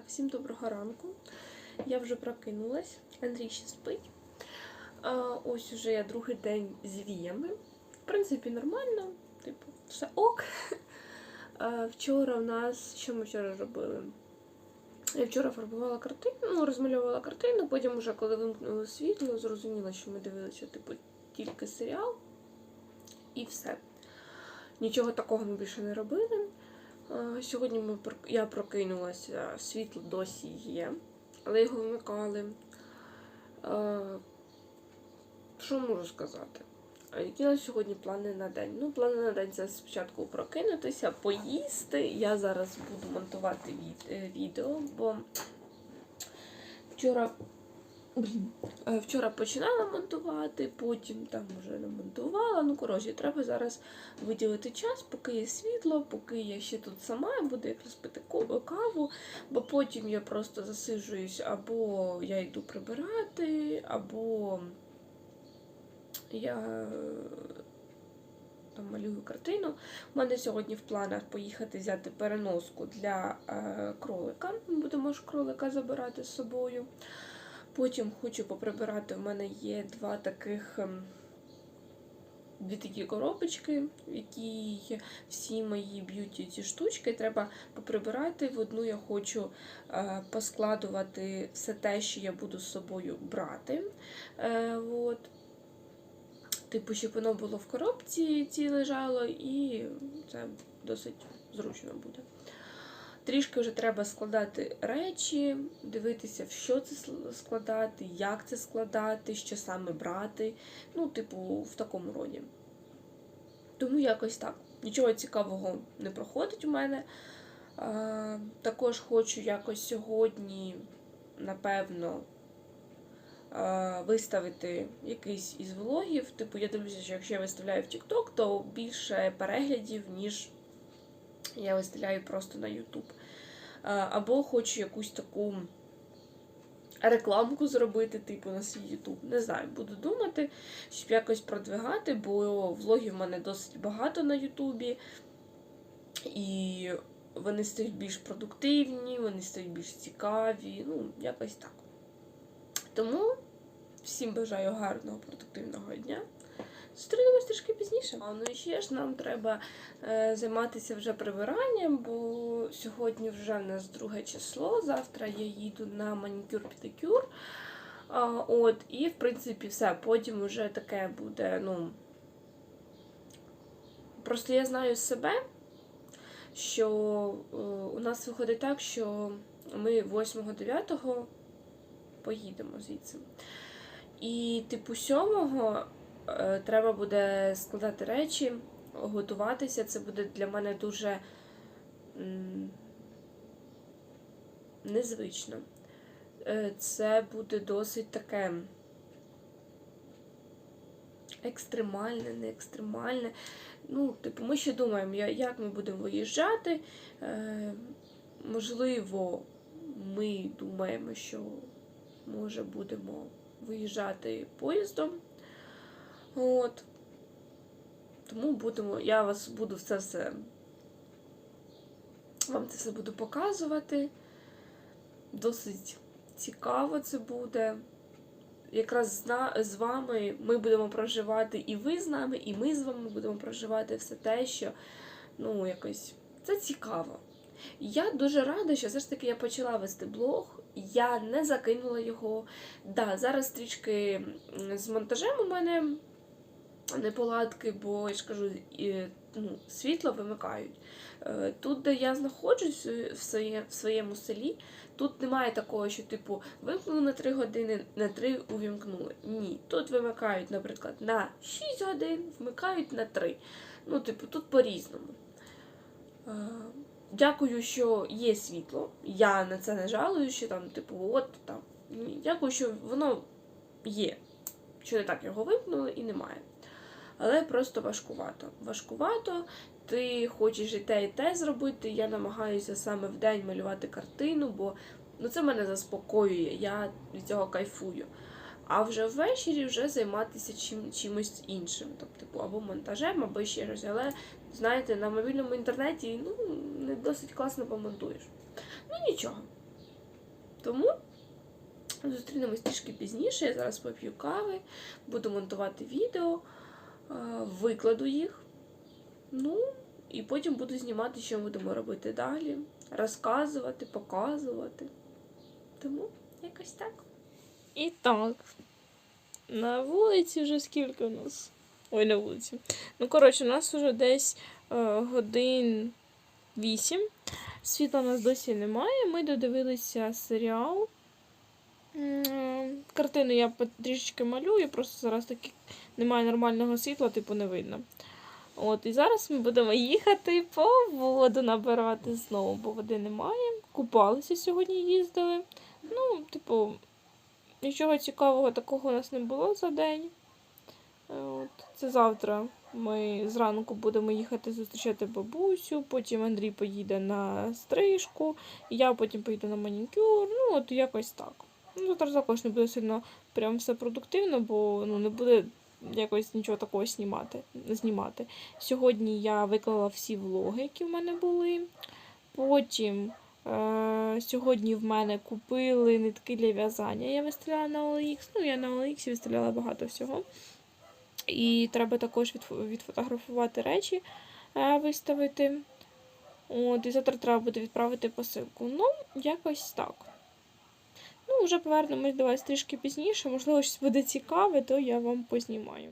Так, всім доброго ранку. Я вже прокинулась. Андрій ще спить. Ось уже я другий день з віями. В принципі, нормально, типу, все ок. Вчора в нас. Що ми вчора робили? Я вчора фарбувала картину, ну, розмальовувала картину, потім, уже, коли вимкнули світло, зрозуміла, що ми дивилися, типу, тільки серіал і все. Нічого такого ми більше не робили. Е, Сьогодні ми, я прокинулася, світло досі є, але його вмикали. Е, Що можу сказати? Які сьогодні плани на день? Ну, плани на день це спочатку прокинутися, поїсти. Я зараз буду монтувати е, відео, бо вчора. Е, Вчора починала монтувати, потім там вже не монтувала. Ну, коротше, треба зараз виділити час, поки є світло, поки я ще тут сама, буду якраз пити каву, бо потім я просто засиджуюсь, або я йду прибирати, або я е, там малюю картину. У мене сьогодні в планах поїхати взяти переноску для е, кролика. Будемо ж кролика забирати з собою. Потім хочу поприбирати. В мене є два таких. ем, Дві такі коробочки, в якій всі мої б'юті ці штучки треба поприбирати. В одну я хочу е, поскладувати все те, що я буду з собою брати. Е, от. Типу, щоб воно було в коробці цій лежало, і це досить зручно буде. Трішки вже треба складати речі, дивитися, в що це складати, як це складати, що саме брати. Ну, типу, в такому роді. Тому якось так. Нічого цікавого не проходить у мене. А, також хочу якось сьогодні, напевно, а, виставити якийсь із влогів. Типу, я дивлюся, що якщо я виставляю в TikTok, то більше переглядів, ніж я виставляю просто на YouTube. Або хочу якусь таку рекламку зробити, типу, на свій YouTube. Не знаю, буду думати, щоб якось продвигати, бо влогів в мене досить багато на Ютубі. І вони стають більш продуктивні, вони стають більш цікаві. Ну, якось так. Тому всім бажаю гарного, продуктивного дня. Зустрінемось трішки пізніше. А ну і ще ж нам треба е, займатися вже прибиранням, бо сьогодні вже в нас друге число. Завтра я їду на манікюр-педикюр. От, і в принципі все. Потім вже таке буде, ну. Просто я знаю себе, що е, у нас виходить так, що ми 8-9 поїдемо звідси. І, типу, 7-го е, треба буде складати речі, готуватися. Це буде для мене дуже незвично. Е, Це буде досить таке екстремальне, не екстремальне. Ну, типу, ми ще думаємо, як ми будемо виїжджати. Е, можливо, ми думаємо, що може будемо виїжджати поїздом. От. Тому будемо, я вас буду все все. Вам це все буду показувати. Досить цікаво це буде. Якраз з, вами ми будемо проживати, і ви з нами, і ми з вами будемо проживати все те, що ну, якось це цікаво. Я дуже рада, що все ж таки я почала вести блог. Я не закинула його. Да, зараз трішки з монтажем у мене неполадки, бо я ж кажу, ну, світло вимикають. Е, Тут, де я знаходжусь е, в своєму селі, тут немає такого, що типу вимкнули на 3 години, на 3 увімкнули. Ні. Тут вимикають, наприклад, на 6 годин, вмикають на 3. Ну, типу, тут по-різному. Е, Дякую, що є світло. Я на це не жалую, що там, типу, от там. Дякую, що воно є. Що не так його вимкнули і немає. Але просто важкувато. Важкувато, ти хочеш і те, і те зробити. Я намагаюся саме в день малювати картину, бо ну, це мене заспокоює, я від цього кайфую. А вже ввечері вже займатися чим, чимось іншим, тобто, типу, або монтажем, або ще щось. Але знаєте, на мобільному інтернеті ну, не досить класно помонтуєш. Ну нічого. Тому зустрінемось трішки пізніше. Я зараз поп'ю кави, буду монтувати відео, викладу їх. Ну, і потім буду знімати, що ми будемо робити далі, розказувати, показувати. Тому якось так. І так. На вулиці вже скільки у нас? Ой, на вулиці. Ну, коротше, у нас вже десь е, годин вісім. Світла у нас досі немає. Ми додивилися серіал. М, Картину я трішечки малюю, просто зараз таки немає нормального світла, типу не видно. От, і зараз ми будемо їхати по воду набирати знову, бо води немає. Купалися сьогодні, їздили. Ну, типу, нічого цікавого такого у нас не було за день. От, це завтра ми зранку будемо їхати зустрічати бабусю, потім Андрій поїде на стрижку, я потім поїду на манікюр. Ну, от якось так. Ну, завтра також не буде сильно прям все продуктивно, бо ну, не буде якось нічого такого знімати. знімати. Сьогодні я виклала всі влоги, які в мене були. Потім е- сьогодні в мене купили нитки для в'язання. Я виставляла на OLX. Ну, я на OLX виставляла багато всього. І треба також відфо- відфотографувати речі, е, виставити. От, і завтра треба буде відправити посилку. Ну, якось так. Вже повернемось до вас трішки пізніше. Можливо, щось буде цікаве, то я вам познімаю.